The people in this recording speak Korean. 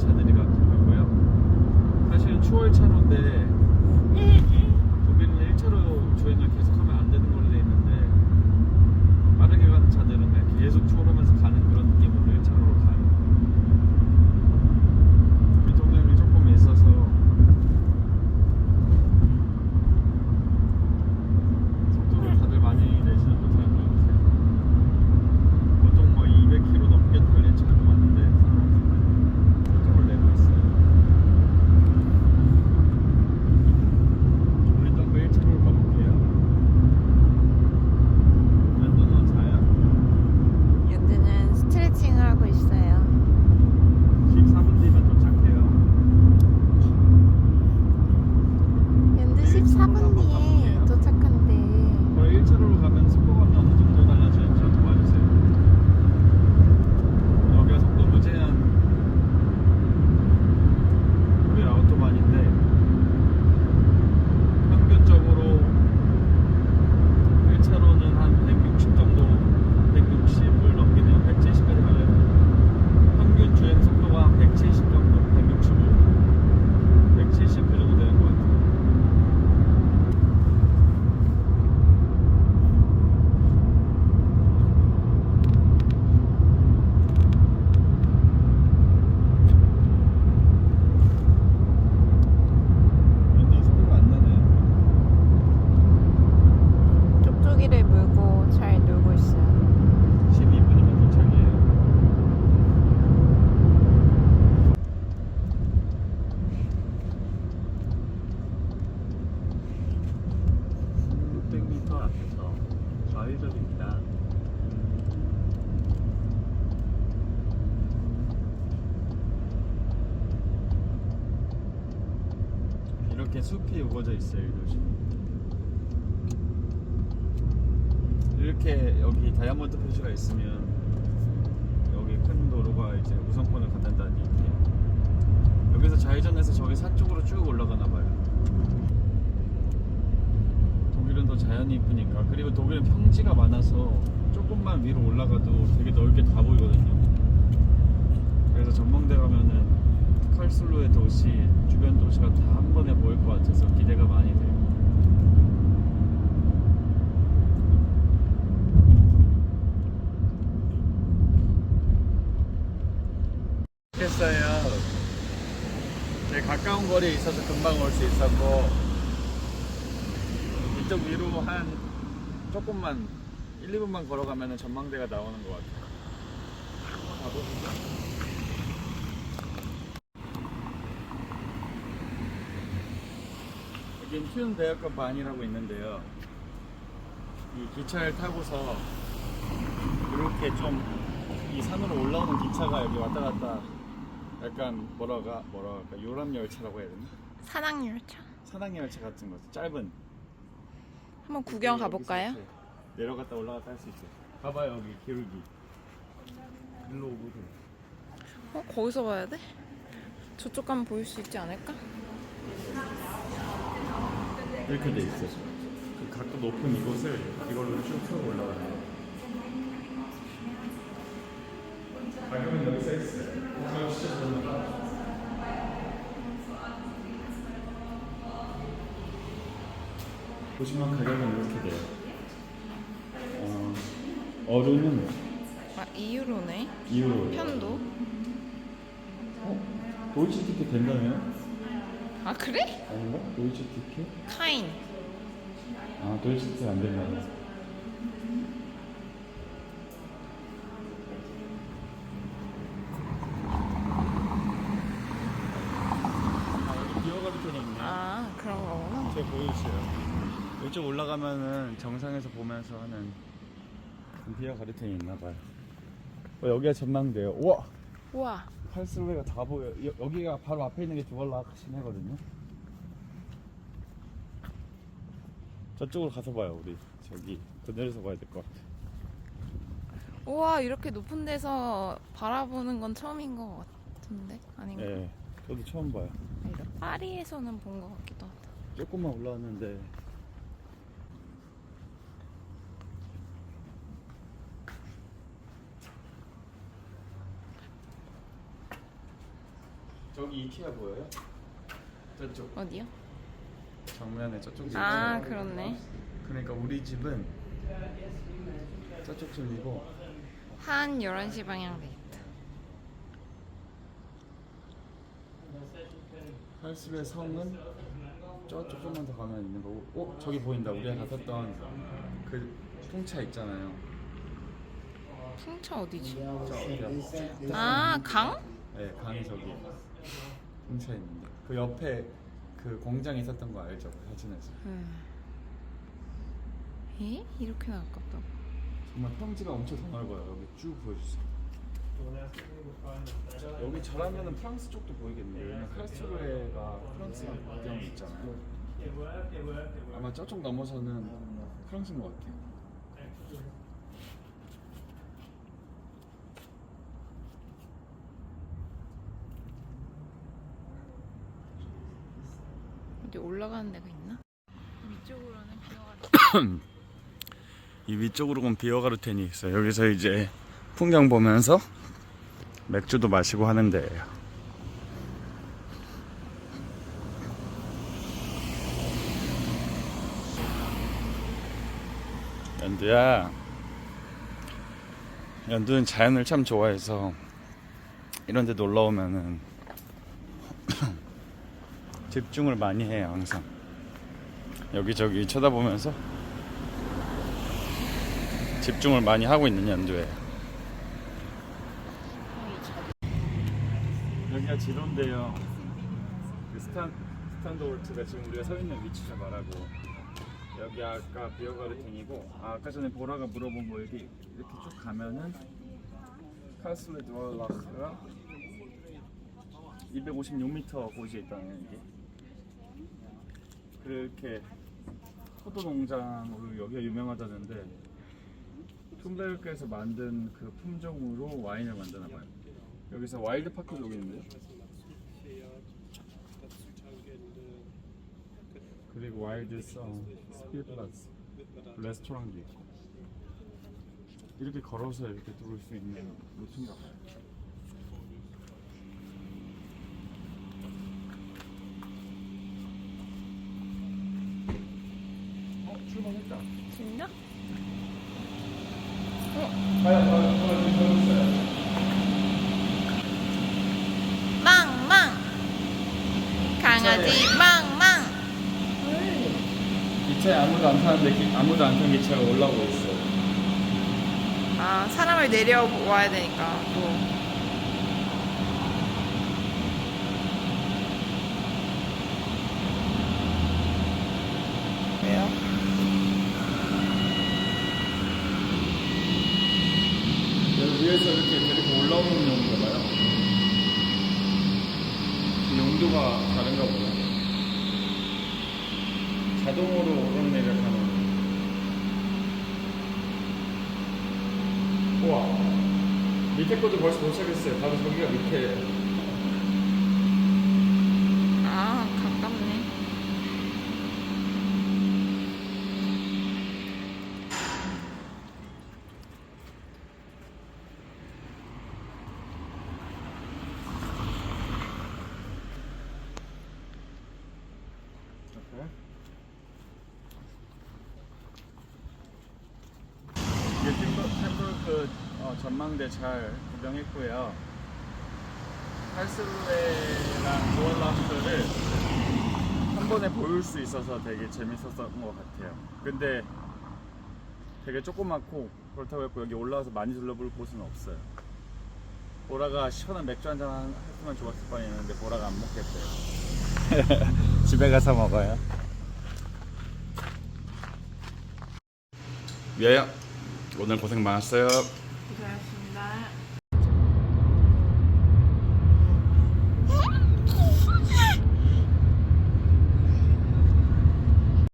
차들이 막히고요. 사실 추월 차로인데 앞에서 좌회전입니다. 이렇게 숲이 우거져 있어요, 이곳이. 이렇게 여기 다이아몬드 표시가 있으면 여기 큰 도로가 이제 우선권을 갖는다는 얘기예요. 여기서 좌회전해서 저기 산 쪽으로 쭉 올라가나 봐요. 독일은 더 자연이 이쁘니까 그리고 독일은 평지가 많아서 조금만 위로 올라가도 되게 넓게 다 보이거든요. 그래서 전망대 가면은 칼슬로의 도시, 주변 도시가 다 한 번에 보일 것 같아서 기대가 많이 돼요. 됐어요. 되게 가까운 거리에 있어서 금방 올 수 있었고 이쪽 위로 한 조금만 1, 2분만 걸어가면 전망대가 나오는 것 같아요. 가보시죠. 여긴 튠 대학교 반이라고 있는데요. 이 기차를 타고서 이렇게 좀 이 산으로 올라오는 기차가 여기 왔다 갔다 약간 뭐라가 뭐라 할까 요람 열차라고 해야 되나? 산악 열차. 산악 열차 같은 거 짧은 한번 구경 가볼까요? 내려갔다 올라갔다 할 수 있어요. 봐봐요 여기 기울기. 일로 오고 어 거기서 봐야 돼? 저쪽 가면 보일 수 있지 않을까? 이렇게 돼 있어. 그 각도 높은 이곳을 이걸로 쭉 펴고 올라가는 거예요. 가격은 여기 써 있어요. 가격 진짜 좋은가? 보시면 가격은 이렇게 돼요. 어, 어른은 아 2유로네. 2유로. 편도. 어? 도이치 티켓 된다며? 아 그래? 아닌가? 도이치 티켓? 카인. 아, 도이치 티켓 안 된다. 아. 아 그런 거구나. 제가 보여주세요. 이쪽 올라가면은 정상에서 보면서 하는 비어 가르텐이 있나 봐요. 어, 여기가 전망대요. 우와! 우와. 칼슬로이가 다 보여. 여, 여기가 바로 앞에 있는 게 두발라 시내거든요. 저쪽으로 가서 봐요, 우리. 저기 그늘에서 봐야 될 것 같아. 우와 이렇게 높은 데서 바라보는 건 처음인 것 같은데 아닌가? 예, 저도 처음 봐요. 아니다. 파리에서는 본 것 같기도 하다. 조금만 올라왔는데 저기 이케아 보여요? 저쪽 어디요? 정면에 저쪽 집 아? 그렇네. 그러니까 우리 집은 저쪽 집이고 한 11시 방향 되겠다. 할수의 성은 저쪽 좀만 더 가면 있는 거고 어? 저기 보인다 우리가 갔었던 그 풍차 있잖아요 풍차 어디지? 저 옆, 아 강? 네 강이 저기 풍차 있는데 그 옆에 그 공장 있었던 거 알죠? 그 사진에서 음. 에? 이렇게나 가깝다고? 정말 평지가 엄청 더 넓어요 여기 쭉 보여주세요 여기 저라면은 프랑스 쪽도 보이겠네요 왜냐면 카스트로에가 프랑스랑 국경이 있잖아요 아마 저쪽 넘어서는 프랑스인 것 같아요 올라가는 데가 있나? 위쪽으로는 비어가 이 위쪽으로 건 비어가르텐이 있어요. 여기서 이제 풍경 보면서 맥주도 마시고 하는 데예요. 연두야, 연두는 자연을 참 좋아해서 이런 데 놀러 오면은 집중을 많이 해요, 항상. 여기저기 쳐다보면서 집중을 많이 하고 있는 연두예요. 여기가 지도인데요. 그 스탄 스탄드홀트가 지금 우리가 서 있는 위치를 말하고 여기 아까 비어가르텐이고 아, 아까 전에 보라가 물어본 거 여기 이렇게 쭉 가면은 카스레 드월라크가 256m 고지에 있다는 게 그렇게 포도 농장으로 여기가 유명하다는데 툼베르크에서 만든 그 품종으로 와인을 만드나 봐요. 여기서 와일드 파크도 여기 있는데요. 그리고 와일드 성 스피드플러스 레스토랑도 있고 이렇게 걸어서 이렇게 들어올 수 있는 루트인가 봐요. 어 출발했다. 진짜? 망망 강아지 망망 기차에 아무도 안 타는데 기- 아무도 안 타는 기차가 올라오고 있어. 아 사람을 내려와야 되니까 또 왜요? 여기 위에서 이렇게 데리고 올라오는 용도가 봐요. 그 용도가 다른가 보다. 자동으로 오르내려 가는. 우와. 밑에 것도 벌써 도착했어요. 바로 저기가 밑에. 아 가깝네 이게 템버, 템버크 어, 전망대 잘 구경했고요. 할스루에랑 도얼라프를 한 번에 보일 수 있어서 되게 재밌었던 것 같아요. 근데 되게 조그맣고 그렇다고 해서 여기 올라와서 많이 둘러볼 곳은 없어요. 보라가 시원한 맥주 한 잔 했으면 좋았을 뻔했는데 보라가 안 먹겠대요. 집에 가서 먹어요. 미아야 오늘 고생 많았어요. 고생하셨습니다